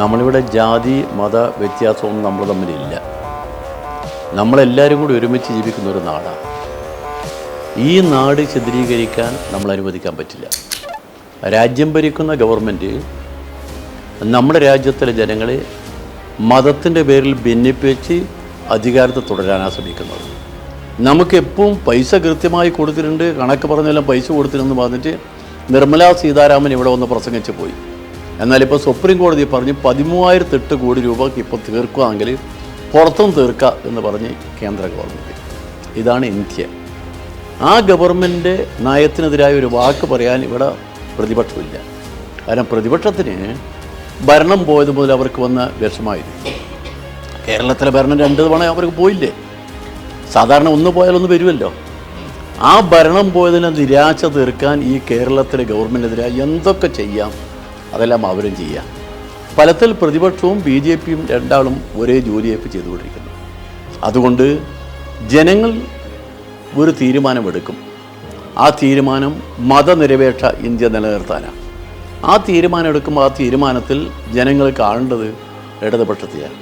നമ്മളിവിടെ ജാതി മത വ്യത്യാസമൊന്നും നമ്മൾ തമ്മിലില്ല. നമ്മളെല്ലാവരും കൂടി ഒരുമിച്ച് ജീവിക്കുന്ന ഒരു നാടാണ്. ഈ നാട് ചിത്രീകരിക്കാൻ നമ്മൾ അനുവദിക്കാൻ പറ്റില്ല. രാജ്യം ഭരിക്കുന്ന ഗവൺമെന്റ് നമ്മുടെ രാജ്യത്തിലെ ജനങ്ങളെ മതത്തിന്റെ പേരിൽ ഭിന്നിപ്പിച്ച് അധികാരത്തെ തുടരാനാണ് ശ്രമിക്കുന്നത്. നമുക്കെപ്പോഴും പൈസ കൃത്യമായി കൊടുത്തിട്ടുണ്ട് കണക്ക് പറഞ്ഞെല്ലാം പൈസ കൊടുത്തിരുന്നു പറഞ്ഞിട്ട് നിർമ്മലാ സീതാരാമൻ ഇവിടെ വന്ന് പ്രസംഗിച്ച് പോയി. എന്നാൽ ഇപ്പോൾ സുപ്രീം കോടതി പറഞ്ഞ് പതിമൂവായിരത്തെട്ട് കോടി രൂപക്ക് ഇപ്പോൾ തീർക്കുകയാണെങ്കിൽ പുറത്തും തീർക്കുക എന്ന് പറഞ്ഞ് കേന്ദ്ര ഗവൺമെന്റ് ഇതാണ് ഇന്ത്യ. ആ ഗവൺമെന്റ് നയത്തിനെതിരായ ഒരു വാക്ക് പറയാൻ ഇവിടെ പ്രതിപക്ഷമില്ല. കാരണം പ്രതിപക്ഷത്തിന് ഭരണം പോയത് മുതൽ അവർക്ക് വന്ന വിഷമായിരുന്നു കേരളത്തിലെ ഭരണം രണ്ട് തവണ അവർക്ക് പോയില്ലേ? സാധാരണ ഒന്ന് പോയാലൊന്ന് വരുമല്ലോ. ആ ഭരണം പോയതിനെ നിരാശ തീർക്കാൻ ഈ കേരളത്തിലെ ഗവൺമെന്റിനെതിരായി എന്തൊക്കെ ചെയ്യാം? അതെല്ലാം അവരും ചെയ്യുക. ഫലത്തിൽ പ്രതിപക്ഷവും ബി ജെ പിയും രണ്ടാളും ഒരേ ജോലിയേപ്പ് ചെയ്തുകൊണ്ടിരിക്കുന്നു. അതുകൊണ്ട് ജനങ്ങൾ ഒരു തീരുമാനമെടുക്കും. ആ തീരുമാനം മതനിരപേക്ഷ ഇന്ത്യ നിലനിർത്താനാണ്. ആ തീരുമാനം എടുക്കുമ്പോൾ ആ തീരുമാനത്തിൽ ജനങ്ങൾ കാണേണ്ടത് ഇടതുപക്ഷത്തെയാണ്.